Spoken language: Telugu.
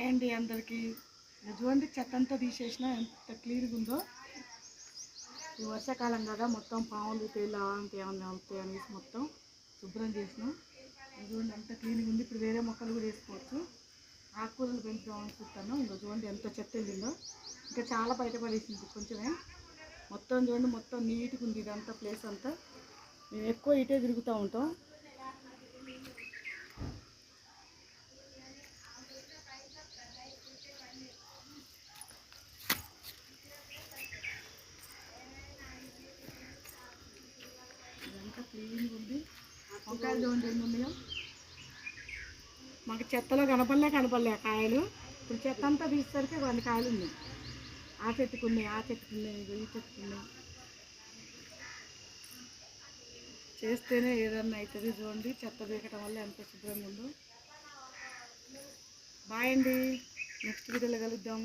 హాయ్ అండి అందరికీ. ఇది చూడండి చెత్త అంతా తీసేసిన ఎంత క్లీన్గా ఉందో. ఈ వర్షాకాలం కదా మొత్తం పాములు తేళ్ళు అలాంటివి ఏమన్నా అవుతాయి అనేసి మొత్తం శుభ్రం చేసినాం. ఇది చూడండి క్లీన్గా ఉంది. ఇప్పుడు వేరే మొక్కలు కూడా వేసుకోవచ్చు. ఆకుకూరలు పెంచుదామని చూస్తాను ఇంకా చూడండి ఎంత చెత్త వెళ్ళిందో ఇంకా చాలా బయటపడేసింది కొంచెమే. మొత్తం చూడండి మొత్తం నీట్గా ఉంది ఇదంతా ప్లేస్ అంతా. మేము ఎక్కువ ఇటే తిరుగుతూ ఉంటాం ఇదంతా క్లీన్గా ఉంది వంకాయలు చూడండి ఎన్ని ఉన్నాయో మాకు చెత్తలో కనపడలే కనపడలే ఆ కాయలు. ఇప్పుడు చెత్త అంతా తీసేసరికి కొన్ని కాయలు ఉన్నాయి. ఆ చెట్టుకున్నాయి ఆ చెట్టుకున్నాయి ఈ చెట్టుకున్నాయి చేస్తేనే ఏదన్నా అవుతుంది చూడండి. చెత్త పీకటం వల్ల ఎంత శుభ్రంగా ఉందో. బాయ్ అండి. నెక్స్ట్ వీడియోలో కలుద్దాం.